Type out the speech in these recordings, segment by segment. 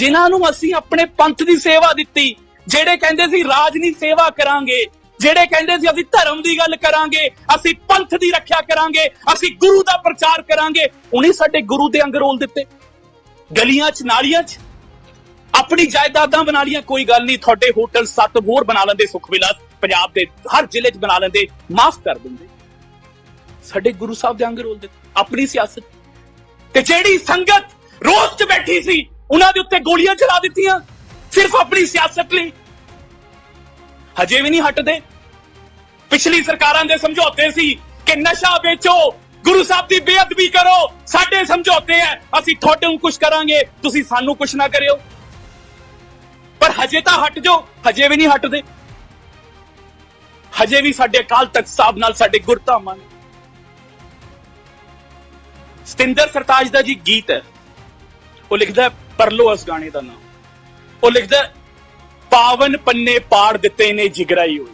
ਜਿਨ੍ਹਾਂ ਨੂੰ ਅਸੀਂ ਆਪਣੇ ਪੰਥ ਦੀ ਸੇਵਾ ਦਿੱਤੀ, ਜਿਹੜੇ ਕਹਿੰਦੇ ਸੀ ਰਾਜ ਦੀ ਸੇਵਾ ਕਰਾਂਗੇ, ਜਿਹੜੇ ਕਹਿੰਦੇ ਸੀ ਅਸੀਂ ਧਰਮ ਦੀ ਗੱਲ ਕਰਾਂਗੇ, ਅਸੀਂ ਪੰਥ ਦੀ ਰੱਖਿਆ ਕਰਾਂਗੇ, ਅਸੀਂ ਗੁਰੂ ਦਾ ਪ੍ਰਚਾਰ ਕਰਾਂਗੇ, ਉਹਨੇ ਸਾਡੇ ਗੁਰੂ ਦੇ ਅੰਗ ਰੋਲ ਦਿੱਤੇ। ਗਲੀਆਂ 'ਚ, ਨਾਲੀਆਂ 'ਚ। ਆਪਣੀ ਜਾਇਦਾਦਾਂ ਬਣਾ ਲੀਆਂ ਕੋਈ ਗੱਲ ਨਹੀਂ, ਤੁਹਾਡੇ ਹੋਟਲ ਸੱਤ ਹੋਰ ਬਣਾ ਲੈਂਦੇ ਸੁਖ ਵਿਲਾਸ, ਪੰਜਾਬ ਦੇ ਹਰ ਜ਼ਿਲ੍ਹੇ 'ਚ ਬਣਾ ਲੈਂਦੇ, ਮਾਫ ਕਰ ਦਿੰਦੇ। ਸਾਡੇ ਗੁਰੂ ਸਾਹਿਬ ਦੇ ਅੰਗ ਰੋਲ ਦਿੱਤੇ, ਆਪਣੀ ਸਿਆਸਤ। ਤੇ ਜਿਹੜੀ ਸੰਗਤ ਰੋਜ਼ 'ਚ ਬੈਠੀ ਸੀ ਉਹਨਾਂ ਦੇ ਉੱਤੇ ਗੋਲੀਆਂ ਚਲਾ ਦਿੱਤੀਆਂ। ਸਿਰਫ ਆਪਣੀ ਸਿਆਸਤ ਲਈ। ਹਜੇ ਵੀ ਨਹੀਂ ਹਟਦੇ। ਪਿਛਲੀ ਸਰਕਾਰਾਂ ਦੇ ਸਮਝੌਤੇ ਸੀ ਕਿ ਨਸ਼ਾ ਵੇਚੋ, ਗੁਰੂ ਸਾਹਿਬ ਦੀ ਬੇਅਦਬੀ ਕਰੋ। ਸਾਡੇ ਸਮਝੌਤੇ ਐ। ਅਸੀਂ ਤੁਹਾਡੇ ਨੂੰ ਕੁਝ ਕਰਾਂਗੇ। ਤੁਸੀਂ ਸਾਨੂੰ ਕੁਝ ਨਾ ਕਰਿਓ। ਪਰ ਹਜੇ ਤਾਂ ਹਟ ਜਾਓ। ਹਜੇ ਵੀ ਨਹੀਂ ਹਟਦੇ। ਹਜੇ ਵੀ ਸਾਡੇ ਅਕਾਲ ਤਖਤ ਸਾਹਿਬ ਨਾਲ ਸਾਡੇ ਗੁਰਧਾਮਾਂ ਨੇ। ਸਤਿੰਦਰ ਸਰਤਾਜ ਦਾ ਜੀ ਗੀਤ ਹੈ। ਉਹ ਲਿਖਦਾ ਹੈ ਪਰਲੋ ਉਸ ਗਾਣੇ ਦਾ ਨਾਮ। ਉਹ ਲਿਖਦਾ ਪਾਵਨ ਪੰਨੇ ਪਾੜ ਦਿੱਤੇ ਨੇ ਜਿਗਰਾਈ ਹੋਏ।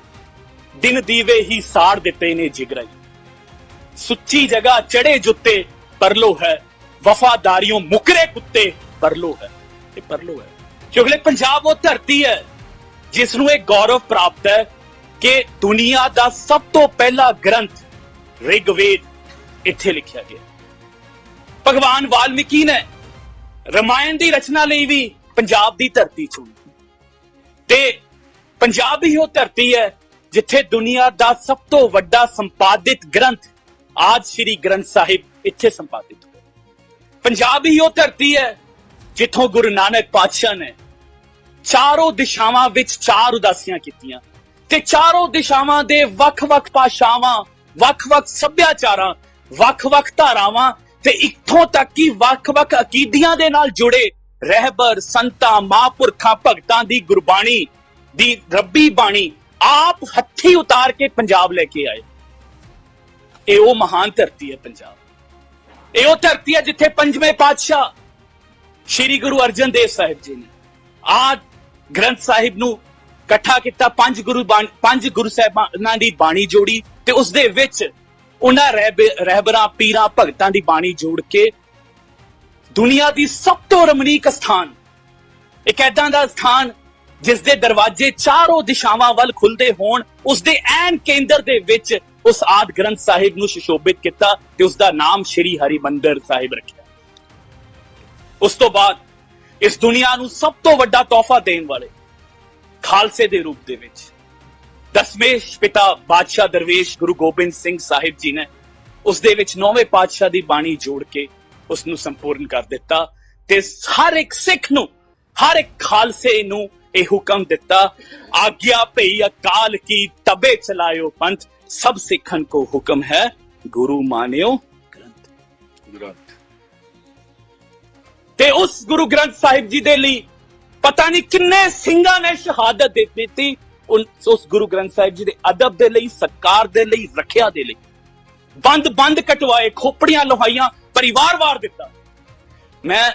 ਦਿਨ ਦੀਵੇ ਹੀ ਸਾੜ ਦਿੱਤੇ ਨੇ ਜਿਗਰਾਈ। ਸੁੱਚੀ ਜਗ੍ਹਾ ਚੜੇ ਜੁੱਤੇ, ਪਰਲੋ ਹੈ। ਵਫਾਦਾਰੀਆਂ ਮੁਕਰੇ ਕੁੱਤੇ, ਪਰਲੋ ਹੈ। ਇਹ ਪਰਲੋ ਹੈ। ਕਿਉਂਕਿ ਪੰਜਾਬ ਉਹ ਧਰਤੀ ਹੈ ਜਿਸ ਨੂੰ ਇਹ ਗੌਰਵ ਪ੍ਰਾਪਤ ਹੈ ਕਿ ਦੁਨੀਆ ਦਾ ਸਭ ਤੋਂ ਪਹਿਲਾ ਗ੍ਰੰਥ ਰਿਗਵੇਦ ਇੱਥੇ ਲਿਖਿਆ ਗਿਆ ਭਗਵਾਨ ਵਾਲਮੀਕੀ ਨੇ ਰਮਾਇਣ ਦੀ ਰਚਨਾ ਲਈ ਵੀ ਪੰਜਾਬ ਦੀ ਧਰਤੀ ਚੁਣੀ। ਤੇ ਪੰਜਾਬ ਹੀ ਉਹ ਧਰਤੀ ਹੈ ਜਿੱਥੇ ਦੁਨੀਆ ਦਾ ਸਭ ਤੋਂ ਵੱਡਾ ਸੰਪਾਦਿਤ ਗ੍ਰੰਥ ਆਜ ਸ੍ਰੀ ਗ੍ਰੰਥ ਸਾਹਿਬ ਇੱਥੇ ਸੰਪਾਦਿਤ ਹੋਇਆ। ਪੰਜਾਬ ਹੀ ਉਹ ਧਰਤੀ ਹੈ ਜਿੱਥੋਂ ਗੁਰੂ ਨਾਨਕ ਪਾਤਸ਼ਾਹ ਨੇ ਚਾਰੋਂ ਦਿਸ਼ਾਵਾਂ ਵਿੱਚ ਚਾਰ ਉਦਾਸੀਆਂ ਕੀਤੀਆਂ ਤੇ ਚਾਰੋਂ ਦਿਸ਼ਾਵਾਂ ਦੇ ਵੱਖ-ਵੱਖ ਭਾਸ਼ਾਵਾਂ, ਵੱਖ-ਵੱਖ ਸੱਭਿਆਚਾਰਾਂ, ਵੱਖ-ਵੱਖ ਧਾਰਾਵਾਂ ਤੇ ਇੱਥੋਂ ਤੱਕ ਕਿ ਵੱਖ-ਵੱਖ ਅਕੀਦੀਆਂ ਦੇ ਨਾਲ ਜੁੜੇ ਰਹਿਬਰ, ਸੰਤਾਂ, ਮਹਾਂਪੁਰਖਾਂ, ਭਗਤਾਂ ਦੀ ਗੁਰਬਾਣੀ ਦੀ ਰੱਬੀ ਬਾਣੀ ਆਪ ਹੱਥੀ ਉਤਾਰ ਕੇ ਪੰਜਾਬ ਲੈ ਕੇ ਆਏ। ਇਹ ਉਹ ਮਹਾਨ ਧਰਤੀ ਹੈ ਪੰਜਾਬ। ਇਹ ਉਹ ਧਰਤੀ ਹੈ ਜਿੱਥੇ ਪੰਜਵੇਂ ਪਾਤਸ਼ਾਹ ਸ਼੍ਰੀ ਗੁਰੂ ਅਰਜਨ ਦੇਵ ਸਾਹਿਬ ਜੀ ਨੇ ਆ ਗ੍ਰੰਥ ਸਾਹਿਬ ਨੂੰ ਇਕੱਠਾ ਕੀਤਾ, ਪੰਜ ਗੁਰੂ ਬਾਣ- ਪੰਜ ਗੁਰੂ ਸਾਹਿਬਾਨਾਂ ਦੀ ਬਾਣੀ ਜੋੜੀ ਤੇ ਉਸ ਦੇ ਵਿੱਚ ਉਹਨਾਂ ਰਹਿਬ- ਰਹਿਬਰਾਂ, ਪੀਰਾਂ, ਭਗਤਾਂ ਦੀ ਬਾਣੀ ਜੋੜ ਕੇ ਦੁਨੀਆ ਦੀ ਸਭ ਤੋਂ ਰਮਣੀਕ ਸਥਾਨ, ਇੱਕ ਐਦਾਂ ਦਾ ਸਥਾਨ ਜਿਸ ਦੇ ਦਰਵਾਜ਼ੇ ਚਾਰੋਂ ਦਿਸ਼ਾਵਾਂ ਵੱਲ ਖੁੱਲਦੇ ਹੋਣ, ਉਸ ਦੇ ਐਨ ਕੇਂਦਰ ਦੇ ਵਿੱਚ ਉਸ ਆਦ ਗ੍ਰੰਥ ਸਾਹਿਬ ਨੂੰ ਸੁਸ਼ੋਭਿਤ ਕੀਤਾ ਤੇ ਉਸ ਦਾ ਨਾਮ ਸ਼੍ਰੀ ਹਰਿਮੰਦਰ ਸਾਹਿਬ ਰੱਖਿਆ। ਉਸ ਤੋਂ ਬਾਅਦ ਇਸ ਦੁਨੀਆ ਨੂੰ ਸਭ ਤੋਂ ਵੱਡਾ ਤੋਹਫਾ ਦੇਣ ਵਾਲੇ ਖਾਲਸੇ ਦੇ ਰੂਪ ਦੇ ਵਿੱਚ ਦਸਮੇਸ਼ ਪਿਤਾ ਬਾਦਸ਼ਾਹ ਦਰਵੇਸ਼ ਗੁਰੂ ਗੋਬਿੰਦ ਸਿੰਘ ਸਾਹਿਬ ਜੀ ਨੇ ਉਸ ਦੇ ਵਿੱਚ ਨੌਵੇਂ ਪਾਤਸ਼ਾਹ ਦੀ ਬਾਣੀ ਜੋੜ ਕੇ ਉਸ ਨੂੰ ਸੰਪੂਰਨ ਕਰ ਦਿੱਤਾ ਤੇ ਹਰ ਇੱਕ ਸਿੱਖ ਨੂੰ ਹਰ ਇੱਕ ਖਾਲਸੇ ਨੂੰ ਇਹ ਹੁਕਮ ਦਿੱਤਾ ਆਗਿਆ ਭਈ ਅਕਾਲ ਕੀ ਤਬੇ ਚਲਾਇਓ ਪੰਥ ਸਭ ਸਿੱਖਨ ਕੋ ਹੁਕਮ ਹੈ ਗੁਰੂ ਮਾਨਿਓ ਗ੍ਰੰਥ। ਗ੍ਰੰਥ। ਤੇ ਉਸ ਗੁਰੂ ਗ੍ਰੰਥ ਸਾਹਿਬ ਜੀ ਦੇ ਲਈ ਪਤਾ ਨਹੀਂ ਕਿੰਨੇ ਸਿੰਘਾਂ ਨੇ ਸ਼ਹਾਦਤ ਦੇ ਦਿੱਤੀ ਉਸ ਗੁਰੂ ਗ੍ਰੰਥ ਸਾਹਿਬ ਜੀ ਦੇ ਅਦਬ ਦੇ ਲਈ ਸਤਕਾਰ ਦੇ ਲਈ, ਰੱਖਿਆ ਦੇ ਲਈ। ਬੰਦ ਬੰਦ ਕਟਵਾਏ, ਖੋਪੜੀਆਂ ਲੋਹਾਈਆਂ, ਪਰਿਵਾਰ ਵਾਰ ਦਿੱਤਾ। ਮੈਂ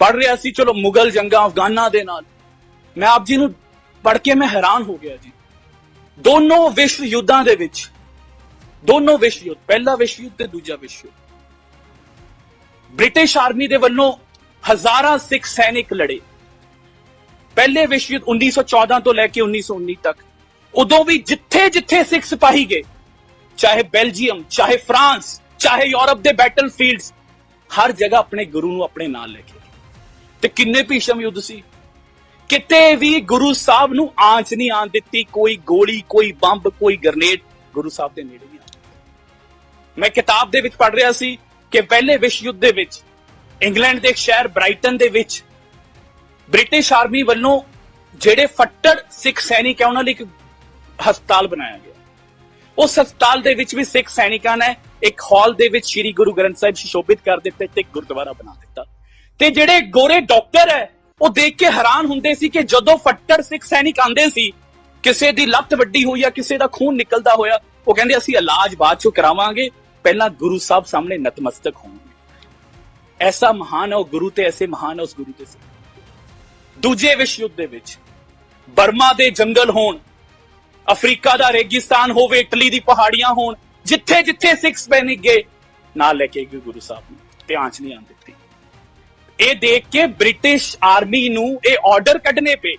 ਪੜ ਰਿਹਾ ਸੀ, ਚਲੋ ਮੁਗਲ ਜੰਗਾਂ ਅਫਗਾਨਾਂ ਦੇ ਨਾਲ। ਮੈਂ ਆਪ ਜੀ ਨੂੰ ਪੜ ਕੇ ਮੈਂ ਹੈਰਾਨ ਹੋ ਗਿਆ ਜੀ। ਦੋਨੋਂ ਵਿਸ਼ਵ ਯੁੱਧਾਂ ਦੇ ਵਿੱਚ, ਦੋਨੋਂ ਵਿਸ਼ਵ ਯੁੱਧ, ਪਹਿਲਾ ਵਿਸ਼ਵ ਯੁੱਧ ਤੇ ਦੂਜਾ ਵਿਸ਼ਵ ਯੁੱਧ। ਬ੍ਰਿਟਿਸ਼ ਆਰਮੀ ਦੇ ਵੱਲੋਂ ਹਜ਼ਾਰਾਂ ਸਿੱਖ ਸੈਨਿਕ ਲੜੇ। ਪਹਿਲੇ ਵਿਸ਼ਵ ਯੁੱਧ 1914 ਤੋਂ ਲੈ ਕੇ 1919 ਤੱਕ, ਉਦੋਂ ਵੀ ਜਿੱਥੇ ਜਿੱਥੇ ਸਿੱਖ ਸਿਪਾਹੀ ਗਏ, ਚਾਹੇ ਬੈਲਜੀਅਮ, ਚਾਹੇ ਫਰਾਂਸ, ਚਾਹੇ ਯੂਰਪ ਦੇ ਬੈਟਲਫੀਲਡਸ ਹਰ ਜਗ੍ਹਾ ਆਪਣੇ ਗੁਰੂ ਨੂੰ ਆਪਣੇ ਨਾਲ ਲੈ ਕੇ ਗਏ। ਤੇ ਕਿੰਨੇ ਭੀਸ਼ਮ ਯੁੱਧ ਸੀ? ਕਿਤੇ ਵੀ ਗੁਰੂ ਸਾਹਿਬ ਨੂੰ ਆਂਚ ਨਹੀਂ ਆਣ ਦਿੱਤੀ, ਕੋਈ ਗੋਲੀ, ਕੋਈ ਬੰਬ, ਕੋਈ ਗ੍ਰਨੇਡ ਗੁਰੂ ਸਾਹਿਬ ਦੇ ਨੇੜੇ ਨਹੀਂ ਆਇਆ ਮੈਂ ਕਿਤਾਬ ਦੇ ਵਿੱਚ ਪੜ੍ਹ ਰਿਹਾ ਸੀ ਕਿ ਪਹਿਲੇ ਵਿਸ਼ਵ ਯੁੱਧ ਦੇ ਵਿੱਚ, ਇੰਗਲੈਂਡ ਦੇ ਇੱਕ ਸ਼ਹਿਰ ਬ੍ਰਾਈਟਨ ਦੇ ਵਿੱਚ ਬ੍ਰਿਟਿਸ਼ ਆਰਮੀ ਵੱਲੋਂ ਜਿਹੜੇ ਫੱਟੜ ਸਿੱਖ ਸੈਨਿਕ ਹੈ, ਉਹਨਾਂ ਲਈ ਇੱਕ ਹਸਪਤਾਲ ਬਣਾਇਆ ਗਿਆ। ਉਸ ਹਸਪਤਾਲ ਦੇ ਵਿੱਚ ਵੀ ਸਿੱਖ ਸੈਨਿਕਾਂ ਨੇ ਇੱਕ ਹਾਲ ਦੇ ਵਿੱਚ ਸ੍ਰੀ ਗੁਰੂ ਗ੍ਰੰਥ ਸਾਹਿਬ ਸੁਸ਼ੋਭਿਤ ਕਰ ਦਿੱਤੇ ਤੇ ਇੱਕ ਗੁਰਦੁਆਰਾ ਬਣਾ ਦਿੱਤਾ। ਤੇ ਜਿਹੜੇ ਗੋਰੇ ਡਾਕਟਰ ਹੈ, ਉਹ ਦੇਖ ਕੇ ਹੈਰਾਨ ਹੁੰਦੇ ਸੀ ਕਿ ਜਦੋਂ ਫੱਟੜ ਸਿੱਖ ਸੈਨਿਕ ਆਂਦੇ ਸੀ, ਕਿਸੇ ਦੀ ਲੱਤ ਵੱਡੀ ਹੋਈ ਜਾਂ ਕਿਸੇ ਦਾ ਖੂਨ ਨਿਕਲਦਾ ਹੋਇਆ, ਉਹ ਕਹਿੰਦੇ, ਅਸੀਂ ਇਲਾਜ ਬਾਅਦ ਚੋਂ ਕਰਾਵਾਂਗੇ, ਪਹਿਲਾਂ ਗੁਰੂ ਸਾਹਿਬ ਸਾਹਮਣੇ ਨਤਮਸਤਕ ਹੋਵਾਂਗੇ ਐਸਾ ਮਹਾਨ ਹੈ, ਉਹ ਗੁਰੂ ਤੇ ਐਸੇ ਮਹਾਨ ਹੈ, ਉਸ ਗੁਰੂ ਤੇ ਸਿੱਖ ਦੂਜੇ ਵਿਸ਼ਵ ਯੁੱਧ ਦੇ ਵਿੱਚ, ਬਰਮਾ ਦੇ ਜੰਗਲ ਹੋਣ, ਅਫਰੀਕਾ ਦਾ ਰੇਗਿਸਤਾਨ ਹੋਵੇ, ਇਟਲੀ ਦੀ ਪਹਾੜੀਆਂ ਹੋਣ, ਜਿੱਥੇ ਜਿੱਥੇ ਸਿੱਖਸ ਸੈਨਿਕ ਗਏ, ਨਾਲ ਲੈ ਕੇ ਗਏ ਗੁਰੂ ਸਾਹਿਬ ਨੂੰ, ਧਿਆਨ ਚ ਨਹੀਂ ਆਣ ਦਿੱਤੀ। ਇਹ ਦੇਖ ਕੇ ਬ੍ਰਿਟਿਸ਼ ਆਰਮੀ ਨੂੰ ਇਹ ਆਰਡਰ ਕੱਢਨੇ ਪਏ।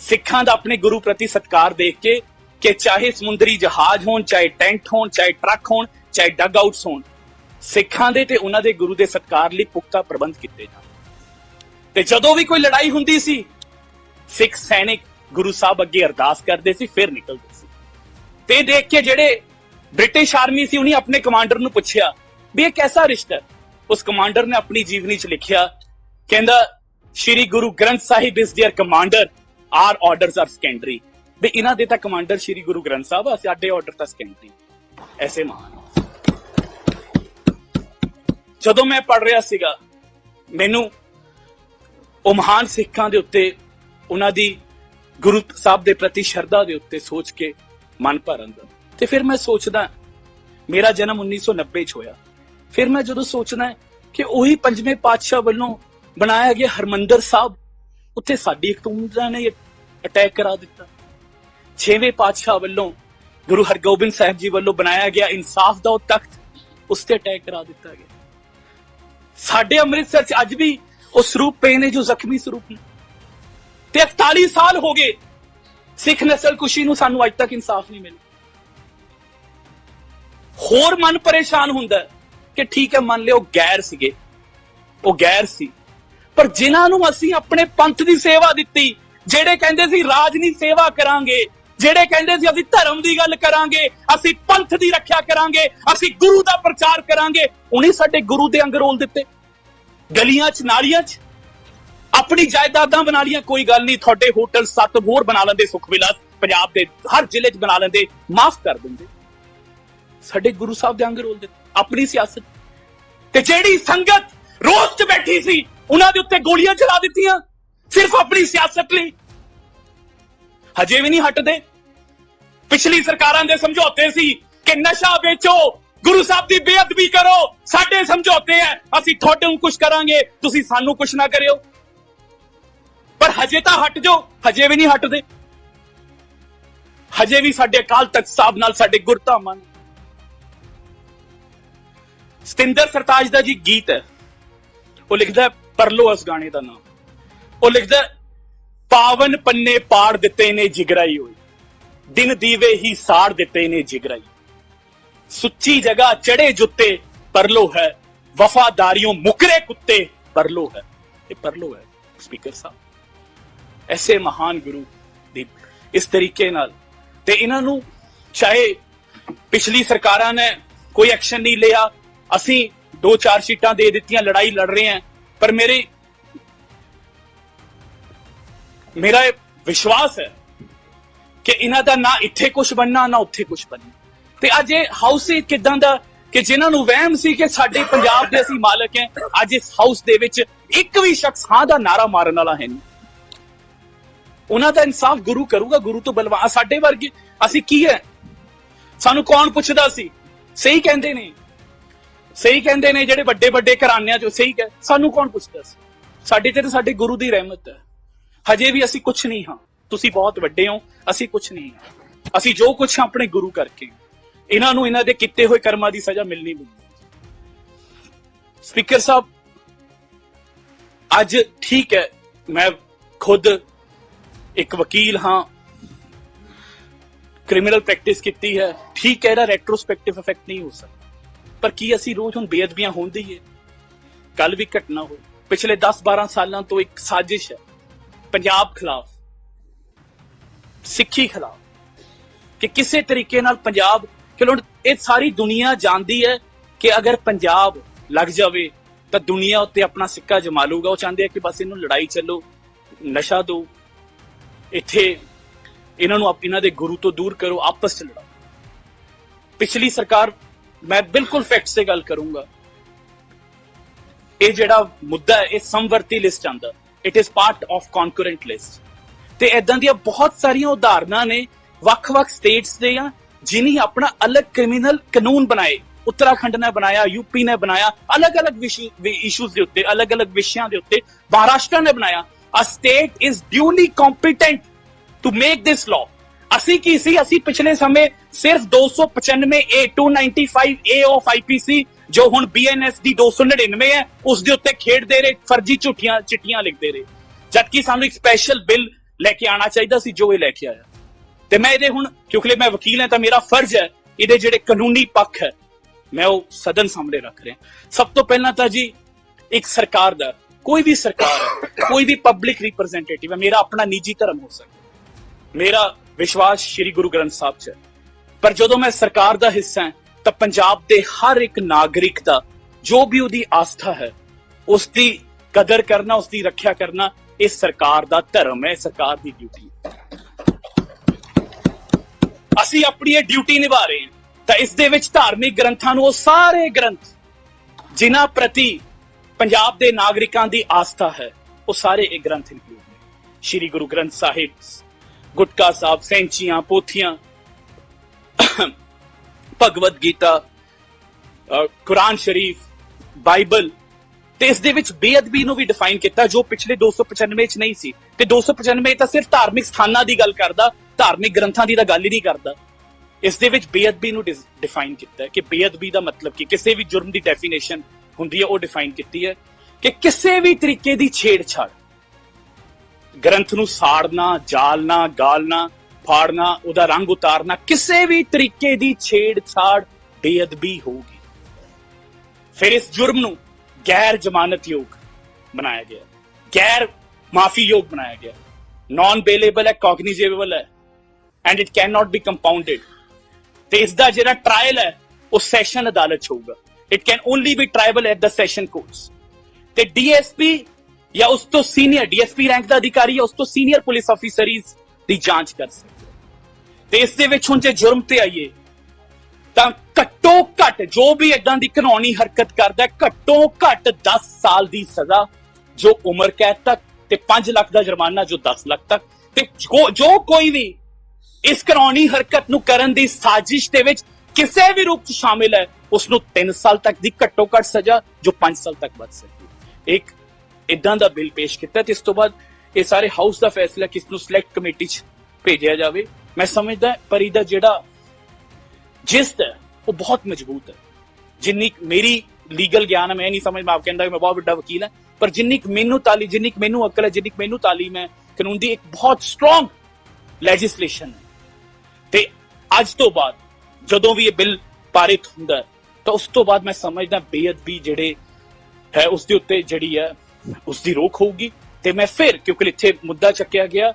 ਸਿੱਖਾਂ ਦਾ ਆਪਣੇ ਗੁਰੂ ਪ੍ਰਤੀ ਸਤਕਾਰ ਦੇਖ ਕੇ ਕਿ ਚਾਹੇ ਸਮੁੰਦਰੀ ਜਹਾਜ਼ ਹੋਣ, ਚਾਹੇ ਟੈਂਟ ਹੋਣ, ਚਾਹੇ ਟਰੱਕ ਹੋਣ, ਚਾਹੇ ਡਗ ਆਊਟਸ ਹੋਣ, ਸਿੱਖਾਂ ਦੇ ਤੇ ਉਹਨਾਂ ਦੇ ਗੁਰੂ ਦੇ ਸਤਕਾਰ ਲਈ ਪੁਖਤਾ ਪ੍ਰਬੰਧ ਕੀਤੇ ਜਾਣ। ਤੇ ਜਦੋਂ ਵੀ ਕੋਈ ਲੜਾਈ ਹੁੰਦੀ ਸੀ ਸਿੱਖ ਸੈਨਿਕ ਗੁਰੂ ਸਾਹਿਬ ਅੱਗੇ ਅਰਦਾਸ ਕਰਦੇ ਸੀ ਫਿਰ ਨਿਕਲਦੇ ਸੀ ਤੇ ਇਹ ਦੇਖ ਕੇ ਜਿਹੜੇ ਬ੍ਰਿਟਿਸ਼ ਆਰਮੀ ਸੀ ਉਹਨੇ ਆਪਣੇ ਕਮਾਂਡਰ ਨੂੰ ਪੁੱਛਿਆ ਵੀ ਇਹ ਕਿਹਦਾ ਰਿਸ਼ਤਾ ਹੈ ਉਸ ਕਮਾਂਡਰ ਨੇ ਆਪਣੀ ਜੀਵਨੀ 'ਚ ਲਿਖਿਆ ਕਹਿੰਦਾ ਸ਼੍ਰੀ Guru Granth Sahib is there commander are orders are secondary ਵੀ ਇਹਨਾਂ ਦੇ ਤਾਂ ਕਮਾਂਡਰ ਸ਼੍ਰੀ ਗੁਰੂ ਗ੍ਰੰਥ ਸਾਹਿਬ ਆ ਸਾਡੇ ਆਰਡਰ ਤਾਂ ਸੈਕੰਡਰੀ ਐਸੇ ਮਹਾਨ ਜਦੋਂ ਮੈਂ ਪੜ ਰਿਹਾ ਸੀਗਾ ਮੈਨੂੰ ਉਹ ਮਹਾਨ ਸਿੱਖਾਂ ਦੇ ਉੱਤੇ, ਉਹਨਾਂ ਦੀ ਗੁਰੂ ਸਾਹਿਬ ਦੇ ਪ੍ਰਤੀ ਸ਼ਰਧਾ ਦੇ ਉੱਤੇ ਸੋਚ ਕੇ ਮਨ ਭਰਨ ਦਾ। ਤੇ ਫਿਰ ਮੈਂ ਸੋਚਦਾ, ਮੇਰਾ ਜਨਮ 1990 ਚ ਹੋਇਆ। ਫਿਰ ਮੈਂ ਜਦੋਂ ਸੋਚਦਾ ਕਿ ਉਹੀ ਪੰਜਵੇਂ ਪਾਤਸ਼ਾਹ ਵੱਲੋਂ ਬਣਾਇਆ ਗਿਆ ਹਰਮੰਦਰ ਸਾਹਿਬ, ਉੱਥੇ ਸਾਡੀ ਹਕੂਮਤਾਂ ਨੇ ਅਟੈਕ ਕਰਾ ਦਿੱਤਾ। ਛੇਵੇਂ ਪਾਤਸ਼ਾਹ ਵੱਲੋਂ ਗੁਰੂ ਹਰਗੋਬਿੰਦ ਸਾਹਿਬ ਜੀ ਵੱਲੋਂ ਬਣਾਇਆ ਗਿਆ ਇਨਸਾਫ ਦਾ ਉਹ ਤਖਤ, ਉਸ ਤੇ ਅਟੈਕ ਕਰਾ ਦਿੱਤਾ ਗਿਆ। ਸਾਡੇ ਅੰਮ੍ਰਿਤਸਰ ਚ ਅੱਜ ਵੀ ਉਹ ਸਰੂਪ ਪਏ ਨੇ ਜੋ ਜ਼ਖਮੀ ਸਰੂਪ ਨੇ ਤੇ 41 ਸਾਲ ਹੋ ਗਏ ਸਿੱਖ ਨਸਲ ਕੁਸ਼ੀ ਨੂੰ ਸਾਨੂੰ ਅੱਜ ਤੱਕ ਇਨਸਾਫ ਨਹੀਂ ਮਿਲਿਆ ਹੋਰ ਮਨ ਪਰੇਸ਼ਾਨ ਹੁੰਦਾ ਕਿ ਠੀਕ ਹੈ ਮੰਨ ਲਿਓ ਗੈਰ ਸੀਗੇ ਉਹ ਗੈਰ ਸੀ ਪਰ ਜਿਨ੍ਹਾਂ ਨੂੰ ਅਸੀਂ ਆਪਣੇ ਪੰਥ ਦੀ ਸੇਵਾ ਦਿੱਤੀ ਜਿਹੜੇ ਕਹਿੰਦੇ ਸੀ ਰਾਜ ਦੀ ਸੇਵਾ ਕਰਾਂਗੇ ਜਿਹੜੇ ਕਹਿੰਦੇ ਸੀ ਅਸੀਂ ਧਰਮ ਦੀ ਗੱਲ ਕਰਾਂਗੇ ਅਸੀਂ ਪੰਥ ਦੀ ਰੱਖਿਆ ਕਰਾਂਗੇ ਅਸੀਂ ਗੁਰੂ ਦਾ ਪ੍ਰਚਾਰ ਕਰਾਂਗੇ ਉਹਨੇ ਸਾਡੇ ਗੁਰੂ ਦੇ ਅੰਗ ਰੋਲ ਦਿੱਤੇ ਗਲੀਆਂ 'ਚ, ਨਾਲੀਆਂ 'ਚ। ਆਪਣੀ ਜਾਇਦਾਦਾਂ ਬਣਾ ਲੀਆਂ ਕੋਈ ਗੱਲ ਨਹੀਂ, ਤੁਹਾਡੇ ਹੋਟਲ ਸੱਤ ਹੋਰ ਬਣਾ ਲੈਂਦੇ ਸੁਖ ਪੰਜਾਬ ਦੇ ਹਰ ਜ਼ਿਲ੍ਹੇ 'ਚ ਬਣਾ ਲੈਂਦੇ, ਮਾਫ ਕਰ ਦਿੰਦੇ। ਸਾਡੇ ਗੁਰੂ ਸਾਹਿਬ ਦੇ ਅੰਗ ਰੋਲ ਦਿੱਤੇ ਆਪਣੀ ਸਿਆਸਤ। ਤੇ ਜਿਹੜੀ ਸੰਗਤ ਰੋਜ਼ 'ਚ ਬੈਠੀ ਸੀ, ਉਹਨਾਂ ਦੇ ਉੱਤੇ ਗੋਲੀਆਂ ਚਲਾ ਦਿੱਤੀਆਂ, ਸਿਰਫ ਆਪਣੀ ਸਿਆਸਤ ਲਈ। ਹਜੇ ਵੀ ਨਹੀਂ ਹਟਦੇ। ਪਿਛਲੀ ਸਰਕਾਰਾਂ ਦੇ ਸਮਝੌਤੇ ਸੀ ਕਿ ਨਸ਼ਾ ਵੇਚੋ ਗੁਰੂ ਸਾਹਿਬ ਦੀ ਬੇਅਦਬੀ ਕਰੋ, ਸਾਡੇ ਸਮਝੌਤੇ ਐ ਅਸੀਂ ਤੁਹਾਡੇ ਨੂੰ ਕੁਝ ਕਰਾਂਗੇ, ਤੁਸੀਂ ਸਾਨੂੰ ਕੁਝ ਨਾ ਕਰਿਓ। ਪਰ ਹਜੇ ਤਾਂ ਹਟ ਜਾਓ, ਹਜੇ ਵੀ ਨਹੀਂ ਹਟਦੇ। ਹਜੇ ਵੀ ਸਾਡੇ ਅਕਾਲ ਤਖਤ ਸਾਹਿਬ ਨਾਲ ਸਾਡੇ ਗੁਰਧਾਮਾਂ ਨਾਲ ਸਤਿੰਦਰ ਸਰਤਾਜ ਦਾ ਜੀ ਗੀਤ ਹੈ, ਉਹ ਲਿਖਦਾ ਪਰਲੋ ਇਸ ਗਾਣੇ ਦਾ ਨਾਮ। ਉਹ ਲਿਖਦਾ ਪਾਵਨ ਪੰਨੇ ਪਾੜ ਦਿੱਤੇ ਨੇ ਜਿਗਰਾਈ ਹੋਈ ਦਿਨ ਦੀਵੇ ਹੀ ਸਾੜ ਦਿੱਤੇ ਨੇ ਜਿਗਰਾਈ। ਸੁੱਚੀ ਜਗ੍ਹਾ ਚੜੇ ਜੁੱਤੇ ਪਰਲੋ ਹੈ। ਵਫਾਦਾਰੀਆਂ ਮੁਕਰੇ ਕੁੱਤੇ ਪਰਲੋ ਹੈ। ਇਹ ਪਰਲੋ ਹੈ, ਸਪੀਕਰ ਸਾਹਿਬ। ਐਸੇ ਮਹਾਨ ਗੁਰੂ ਦੀ ਇਸ ਤਰੀਕੇ ਨਾਲ। ਤੇ ਇਹਨਾਂ ਨੂੰ ਚਾਹੇ ਪਿਛਲੀ ਸਰਕਾਰਾਂ ਨੇ ਕੋਈ ਐਕਸ਼ਨ ਨਹੀਂ ਲਿਆ, ਅਸੀਂ ਦੋ ਚਾਰ ਸ਼ੀਟਾਂ ਦੇ ਦਿੱਤੀਆਂ, ਲੜਾਈ ਲੜ ਰਹੇ ਹਾਂ। ਪਰ ਮੇਰੇ ਮੇਰਾ ਇਹ ਵਿਸ਼ਵਾਸ ਹੈ ਕਿ ਇਹਨਾਂ ਦਾ ਨਾ ਇੱਥੇ ਕੁਝ ਬਣਨਾ, ਨਾ ਉੱਥੇ ਕੁਝ ਬਣਨਾ। ਤੇ ਅੱਜ ਇਹ ਹਾਊਸ ਹੀ ਕਿਦਾਂ ਦਾ ਕਿ ਜਿਨ੍ਹਾਂ ਨੂੰ ਵਹਿਮ ਸੀ ਕਿ ਸਾਡੇ ਪੰਜਾਬ ਦੇ ਅਸੀਂ ਮਾਲਕ ਹਾਂ, ਅੱਜ ਇਸ ਹਾਊਸ ਦੇ ਵਿੱਚ ਇੱਕ ਵੀ ਸ਼ਖਸ ਹਾਂ ਦਾ ਨਾਰਾ ਮਾਰਨ ਵਾਲਾ ਹੈ ਨਹੀਂ। ਉਹਨਾਂ ਦਾ ਇਨਸਾਫ ਗੁਰੂ ਕਰੂਗਾ, ਗੁਰੂ ਤੋਂ ਬਲਵਾ ਸਾਡੇ ਵਰਗੇ, ਅਸੀਂ ਕੀ ਹੈ? ਸਾਨੂੰ ਕੌਣ ਪੁੱਛਦਾ ਸੀ? ਸਹੀ ਕਹਿੰਦੇ ਨੇ। ਸਹੀ ਕਹਿੰਦੇ ਨੇ ਜਿਹੜੇ ਵੱਡੇ ਵੱਡੇ ਘਰਾਣਿਆਂ ਚੋਂ ਸਹੀ ਕਹੇ ਸਾਨੂੰ ਕੌਣ ਪੁੱਛਦਾ ਸੀ? ਸਾਡੇ ਤੇ ਤਾਂ ਸਾਡੇ ਗੁਰੂ ਦੀ ਰਹਿਮਤ ਹੈ। ਹਜੇ ਵੀ ਅਸੀਂ ਕੁਝ ਨਹੀਂ ਹਾਂ। ਤੁਸੀਂ ਬਹੁਤ ਵੱਡੇ ਹੋ, ਅਸੀਂ ਕੁਝ ਨਹੀਂ ਹਾਂ। ਅਸੀਂ ਜੋ ਕੁਝ ਆਪਣੇ ਗੁਰੂ ਕਰਕੇ। ਇਹਨਾਂ ਨੂੰ ਇਹਨਾਂ ਦੇ ਕੀਤੇ ਹੋਏ ਕਰਮਾਂ ਦੀ ਸਜ਼ਾ ਮਿਲਣੀ ਮਿਲਣੀ ਸਪੀਕਰ ਸਾਹਿਬ, ਅੱਜ ਠੀਕ ਹੈ, ਮੈਂ ਖੁਦ ਇੱਕ ਵਕੀਲ ਹਾਂ। ਕ੍ਰਿਮੀਨਲ ਪ੍ਰੈਕਟਿਸ ਕੀਤੀ ਹੈ। ਠੀਕ ਹੈ, ਇਹਦਾ ਰੈਟਰੋਸਪੈਕਟਿਵ ਇਫੈਕਟ ਨਹੀਂ ਹੋ ਸਕਦਾ। ਪਰ ਕੀ ਅਸੀਂ ਰੋਜ਼ ਹੁਣ ਬੇਅਦਬੀਆਂ ਹੁੰਦੀ ਹੈ ਕੱਲ ਵੀ ਘਟਨਾ ਹੋਈ। ਪਿਛਲੇ 10-12 ਸਾਲਾਂ ਤੋਂ ਇੱਕ ਸਾਜ਼ਿਸ਼ ਹੈ। ਪੰਜਾਬ ਖਿਲਾਫ, ਸਿੱਖੀ ਖਿਲਾਫ, ਕਿ ਕਿਸੇ ਤਰੀਕੇ ਨਾਲ ਪੰਜਾਬ ਚਲੋ ਇਹ ਸਾਰੀ ਦੁਨੀਆ ਜਾਣਦੀ ਹੈ ਕਿ ਅਗਰ ਪੰਜਾਬ ਲੱਗ ਜਾਵੇ ਤਾਂ ਦੁਨੀਆ ਉੱਤੇ ਆਪਣਾ ਸਿੱਕਾ ਜਮਾ ਲੂਗਾ ਉਹ ਚਾਹੁੰਦੇ ਆ ਕਿ ਬਸ ਇਹਨੂੰ ਲੜਾਈ ਚੱਲੋ, ਨਸ਼ਾ ਦੋ, ਇੱਥੇ ਇਹਨਾਂ ਨੂੰ ਇਹਨਾਂ ਦੇ ਗੁਰੂ ਤੋਂ ਦੂਰ ਕਰੋ, ਆਪਸ ਚ ਲੜਾਓ। ਪਿਛਲੀ ਸਰਕਾਰ, ਮੈਂ ਬਿਲਕੁਲ ਫੈਕਟ ਤੇ ਗੱਲ ਕਰੂੰਗਾ। ਇਹ ਜਿਹੜਾ ਮੁੱਦਾ ਹੈ, ਇਹ ਸਮਵਰਤੀ ਲਿਸਟ ਆਂਦਾ it is part of concurrent list ਤੇ ਇਦਾਂ ਦੀਆਂ ਬਹੁਤ ਸਾਰੀਆਂ ਉਦਾਹਰਨਾਂ ਨੇ, ਵੱਖ-ਵੱਖ ਸਟੇਟਸ ਦੇ ਆ ਜਿਨੀ ਆਪਣਾ ਅਲੱਗ ਕ੍ਰਿਮੀਨਲ ਕਾਨੂੰਨ ਬਣਾਏ ਉੱਤਰਾਖੰਡ ਨੇ ਬਣਾਇਆ ਯੂਪੀ ਨੇ ਬਣਾਇਆ ਅਲੱਗ-ਅਲੱਗ ਇਸ਼ੂਜ਼ ਦੇ ਉੱਤੇ ਅਲੱਗ-ਅਲੱਗ ਵਿਸ਼ਿਆਂ ਦੇ ਉੱਤੇ ਮਹਾਰਾਸ਼ਟਰ ਨੇ ਬਣਾਇਆ a state is duly competent to make this law ਅਸੀਂ ਕੀ ਸੀ ਅਸੀਂ ਪਿਛਲੇ ਸਮੇਂ ਸਿਰਫ 295 A 295 A ਆਫ IPC ਜੋ ਹੁਣ ਬੀਐਨਐਸ 299 ਹੈ ਉਸ ਦੇ ਉੱਤੇ ਖੇਡਦੇ ਰਹੇ ਫਰਜ਼ੀ ਝੂਠੀਆਂ ਚਿੱਠੀਆਂ ਲਿਖਦੇ ਰਹੇ ਜਦਕਿ ਸਾਨੂੰ ਇੱਕ ਸਪੈਸ਼ਲ ਬਿੱਲ ਲੈ ਕੇ ਆਣਾ ਚਾਹੀਦਾ ਸੀ ਜੋ ਇਹ ਲੈ ਕੇ ਆਇਆ ਤੇ ਮੈਂ ਇਹਦੇ ਹੁਣ, ਕਿਉਂਕਿ ਮੈਂ ਵਕੀਲ ਹਾਂ, ਤਾਂ ਮੇਰਾ ਫਰਜ਼ ਹੈ, ਇਹਦੇ ਜਿਹੜੇ ਕਾਨੂੰਨੀ ਪੱਖ ਹੈ, ਮੈਂ ਉਹ ਸਦਨ ਸਾਹਮਣੇ ਰੱਖ ਰਿਹਾ। ਸਭ ਤੋਂ ਪਹਿਲਾਂ ਤਾਂ ਜੀ, ਇੱਕ ਸਰਕਾਰ ਦਾ, ਕੋਈ ਵੀ ਸਰਕਾਰ ਹੈ ਕੋਈ ਵੀ ਪਬਲਿਕ ਰਿਪਰੈਜ਼ੈਂਟੇਟਿਵ ਹੈ, ਮੇਰਾ ਆਪਣਾ ਨਿੱਜੀ ਧਰਮ ਹੋ ਸਕਦਾ। ਮੇਰਾ ਵਿਸ਼ਵਾਸ ਸ੍ਰੀ ਗੁਰੂ ਗ੍ਰੰਥ ਸਾਹਿਬ 'ਚ ਹੈ। ਪਰ ਜਦੋਂ ਮੈਂ ਸਰਕਾਰ ਦਾ ਹਿੱਸਾ ਹਾਂ, ਤਾਂ ਪੰਜਾਬ ਦੇ ਹਰ ਇੱਕ ਨਾਗਰਿਕ ਦਾ, ਜੋ ਵੀ ਉਹਦੀ ਆਸਥਾ ਹੈ, ਉਸ ਦੀ ਕਦਰ ਕਰਨਾ, ਉਸ ਦੀ ਰੱਖਿਆ ਕਰਨਾ, ਇਹ ਸਰਕਾਰ ਦਾ ਧਰਮ ਹੈ ਸਰਕਾਰ ਦੀ ਡਿਊਟੀ ਹੈ। ਅਸੀਂ ਆਪਣੀ ਇਹ ਡਿਊਟੀ ਨਿਭਾ ਰਹੇ ਹਾਂ। ਤਾਂ ਇਸ ਦੇ ਵਿੱਚ ਧਾਰਮਿਕ ਗ੍ਰੰਥਾਂ ਨੂੰ ਉਹ ਸਾਰੇ ਗ੍ਰੰਥ, ਜਿਨ੍ਹਾਂ ਪ੍ਰਤੀ ਪੰਜਾਬ ਦੇ ਨਾਗਰਿਕਾਂ ਦੀ ਆਸਥਾ ਹੈ, ਉਹ ਸਾਰੇ ਇਹ ਗ੍ਰੰਥ ਇਨਕਲੂਡ ਨੇ। ਸ਼੍ਰੀ ਗੁਰੂ ਗ੍ਰੰਥ ਸਾਹਿਬ, ਗੁਟਕਾ ਸਾਹਿਬ, ਸੈਂਚੀਆਂ, ਪੋਥੀਆਂ, ਭਗਵਦ ਗੀਤਾ ਕੁਰਾਨ ਸ਼ਰੀਫ, ਬਾਈਬਲ, ਤੇ ਇਸ ਦੇ ਵਿੱਚ ਬੇਅਦਬੀ ਨੂੰ ਵੀ ਡਿਫਾਈਨ ਕੀਤਾ, ਜੋ ਪਿਛਲੇ 295 ਚ ਨਹੀਂ ਸੀ। ਤੇ 295 ਤਾਂ ਸਿਰਫ ਧਾਰਮਿਕ ਸਥਾਨਾਂ ਦੀ ਗੱਲ ਕਰਦਾ ਧਾਰਮਿਕ ਗ੍ਰੰਥਾਂ ਦੀ ਤਾਂ ਗੱਲ ਹੀ ਨਹੀਂ ਕਰਦਾ। ਇਸ ਦੇ ਵਿੱਚ ਬੇਅਦਬੀ ਨੂੰ ਡਿਫਾਈਨ ਕੀਤਾ ਹੈ ਕਿ ਬੇਅਦਬੀ ਦਾ ਮਤਲਬ ਕਿ, ਕਿਸੇ ਵੀ ਜੁਰਮ ਦੀ ਡੈਫੀਨੇਸ਼ਨ ਹੁੰਦੀ ਹੈ, ਉਹ ਡਿਫਾਈਨ ਕੀਤੀ ਹੈ ਕਿ ਕਿਸੇ ਵੀ ਤਰੀਕੇ ਦੀ ਛੇੜਛਾੜ। ਗ੍ਰੰਥ ਨੂੰ ਸਾੜਨਾ ਜਾਲਨਾ ਗਾਲਣਾ, ਫਾੜਨਾ, ਉਹਦਾ ਰੰਗ ਉਤਾਰਨਾ, ਕਿਸੇ ਵੀ ਤਰੀਕੇ ਦੀ ਛੇੜਛਾੜ ਬੇਅਦਬੀ ਹੋਊਗੀ। ਫਿਰ ਇਸ ਜੁਰਮ ਨੂੰ ਗੈਰ ਜ਼ਮਾਨਤਯੋਗ ਬਣਾਇਆ ਗਿਆ। ਗੈਰ ਮਾਫੀਯੋਗ ਬਣਾਇਆ ਗਿਆ। ਨਾਨ ਬੇਲੇਬਲ ਹੈ ਕੌਗਨੀਜ਼ੇਬਲ ਹੈ। And it can not be compounded ਤੇ ਇਸ ਦਾ ਜਿਹੜਾ ਟ੍ਰਾਇਲ ਹੈ ਉਹ ਸੈਸ਼ਨ ਅਦਾਲਤ 'ਚ ਹੋਊਗਾ it can only be triable at the session courts ਤੇ ਡੀਐਸਪੀ ਜਾਂ ਉਸ ਤੋਂ ਸੀਨੀਅਰ ਡੀਐਸਪੀ ਰੈਂਕ ਦਾ ਅਧਿਕਾਰੀ ਜਾਂ ਉਸ ਤੋਂ ਸੀਨੀਅਰ ਪੁਲਿਸ ਆਫੀਸਰੀਜ਼ ਦੀ ਜਾਂਚ ਕਰ ਸਕਦੇ ਤੇ ਇਸ ਦੇ ਵਿੱਚ ਹੁਣ ਜੇ ਜੁਰਮ ਤੇ ਆਈਏ ਤਾਂ ਘੱਟੋ ਘੱਟ ਜੋ ਵੀ ਇਦਾਂ ਦੀ ਕਾਨੂੰਨੀ ਹਰਕਤ ਕਰਦਾ, ਘੱਟੋ ਘੱਟ 10 ਸਾਲ ਦੀ ਸਜ਼ਾ ਜੋ ਉਮਰ ਕੈਦ ਤੱਕ ਤੇ 5 ਲੱਖ ਦਾ ਜੁਰਮਾਨਾ ਜੋ 10 ਲੱਖ ਤੱਕ ਤੇ ਜੋ- ਜੋ ਕੋਈ ਵੀ ਇਸ ਕਰਾਉਣੀ ਹਰਕਤ ਨੂੰ ਕਰਨ ਦੀ ਸਾਜ਼ਿਸ਼ ਦੇ ਵਿੱਚ ਕਿਸੇ ਵੀ ਰੂਪ 'ਚ ਸ਼ਾਮਿਲ ਹੈ ਉਸ ਨੂੰ 3 ਸਾਲ ਤੱਕ ਦੀ ਘੱਟੋ ਘੱਟ ਸਜ਼ਾ ਜੋ 5 ਸਾਲ ਤੱਕ ਵੱਧ ਸਕਦੀ ਇੱਕ ਇਦਾਂ ਦਾ ਬਿੱਲ ਪੇਸ਼ ਕੀਤਾ ਤੇ ਇਸ ਤੋਂ ਬਾਅਦ ਇਹ ਸਾਰੇ ਹਾਊਸ ਦਾ ਫੈਸਲਾ ਕਿਸ ਨੂੰ ਸਿਲੈਕਟ ਕਮੇਟੀ 'ਚ ਭੇਜਿਆ ਜਾਵੇ, ਮੈਂ ਸਮਝਦਾ ਪਰ ਇਹਦਾ ਜਿਹੜਾ ਜਿਸਤ ਹੈ, ਉਹ ਬਹੁਤ ਮਜ਼ਬੂਤ ਹੈ। ਜਿੰਨੀ ਕੁ ਮੇਰੀ ਲੀਗਲ ਗਿਆਨ ਹੈ, ਮੈਂ ਨਹੀਂ ਸਮਝ, ਮੈਂ ਆਪ ਕਹਿੰਦਾ ਕਿ ਮੈਂ ਬਹੁਤ ਵੱਡਾ ਵਕੀਲ ਹਾਂ, ਪਰ ਜਿੰਨੀ ਕੁ ਮੈਨੂੰ ਤਾਲੀ, ਜਿੰਨੀ ਕੁ ਮੈਨੂੰ ਅਕਲ ਹੈ, ਜਿੰਨੀ ਕੁ ਮੈਨੂੰ ਤਾਲੀਮ ਹੈ, ਕਾਨੂੰਨ ਦੀ ਇੱਕ ਬਹੁਤ ਸਟਰੋਂਗ ਲੈਜਿਸਲੇਸ਼ਨ ਹੈ। ਤੇ ਅੱਜ ਤੋਂ ਬਾਅਦ ਜਦੋਂ ਵੀ ਇਹ ਬਿੱਲ ਪਾਰਿਤ ਹੁੰਦਾ ਤਾਂ ਉਸ ਤੋਂ ਬਾਅਦ ਮੈਂ ਸਮਝਦਾ ਬੇਅਦਬੀ ਜਿਹੜੇ ਹੈ, ਉਸ ਦੇ ਉੱਤੇ ਜਿਹੜੀ ਹੈ, ਉਸ ਦੀ ਰੋਕ ਹੋਊਗੀ। ਤੇ ਮੈਂ ਫਿਰ, ਕਿਉਂਕਿ ਇੱਥੇ ਮੁੱਦਾ ਚੱਕਿਆ ਗਿਆ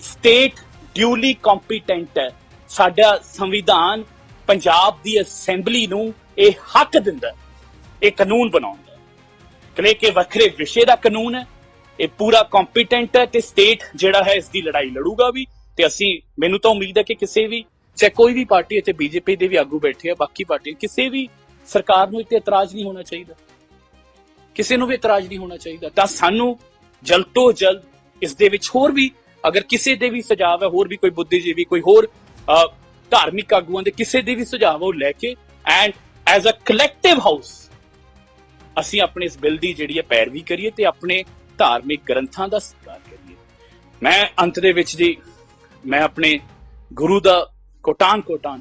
ਸਟੇਟ ਡਿਊਲੀ ਕੰਪੀਟੈਂਟ ਹੈ। ਸਾਡਾ ਸੰਵਿਧਾਨ ਪੰਜਾਬ ਦੀ ਅਸੈਂਬਲੀ ਨੂੰ ਇਹ ਹੱਕ ਦਿੰਦਾ ਇਹ ਕਾਨੂੰਨ ਬਣਾਉਣ ਦਾ ਕਲੇ ਕਿ ਵੱਖਰੇ ਵਿਸ਼ੇ ਦਾ ਕਾਨੂੰਨ ਹੈ, ਇਹ ਪੂਰਾ ਕੰਪੀਟੈਂਟ ਹੈ ਤੇ ਸਟੇਟ ਜਿਹੜਾ ਹੈ, ਇਸ ਦੀ ਲੜਾਈ ਲੜੂਗਾ ਵੀ। ਤੇ ਅਸੀਂ, ਮੈਨੂੰ ਤਾਂ ਉਮੀਦ ਹੈ ਕਿ ਕਿਸੇ ਵੀ, ਚਾਹੇ ਕੋਈ ਵੀ ਪਾਰਟੀ ਇੱਥੇ ਬੀਜੇਪੀ ਦੇ ਵੀ ਆਗੂ ਬੈਠੇ ਆ, ਬਾਕੀ ਪਾਰਟੀ, ਕਿਸੇ ਵੀ ਸਰਕਾਰ ਨੂੰ ਇੱਥੇ ਇਤਰਾਜ਼ ਨਹੀਂ ਹੋਣਾ ਚਾਹੀਦਾ। ਕਿਸੇ ਨੂੰ ਵੀ ਇਤਰਾਜ਼ ਨਹੀਂ ਹੋਣਾ ਚਾਹੀਦਾ। ਤਾਂ ਸਾਨੂੰ ਜਲਦ ਤੋਂ ਜਲਦ ਇਸ ਦੇ ਵਿੱਚ ਹੋਰ ਵੀ, ਅਗਰ ਕਿਸੇ ਦੇ ਵੀ ਸੁਝਾਅ ਹੈ, ਹੋਰ ਵੀ ਕੋਈ ਬੁੱਧੀਜੀਵੀ, ਕੋਈ ਹੋਰ ਧਾਰਮਿਕ ਆਗੂਆਂ ਦੇ ਕਿਸੇ ਦੇ ਵੀ ਸੁਝਾਅ ਉਹ ਲੈ ਕੇ and as a collective house ਅਸੀਂ ਆਪਣੇ ਇਸ ਬਿੱਲ ਦੀ ਜਿਹੜੀ ਹੈ ਪੈਰਵੀ ਕਰੀਏ ਤੇ ਆਪਣੇ ਧਾਰਮਿਕ ਗ੍ਰੰਥਾਂ ਦਾ ਸਤਿਕਾਰ ਕਰੀਏ। ਮੈਂ ਅੰਤ ਦੇ ਵਿੱਚ ਜੀ ਮੈਂ ਆਪਣੇ ਗੁਰੂ ਦਾ ਕੋਟਾਂ ਕੋਟਾਂ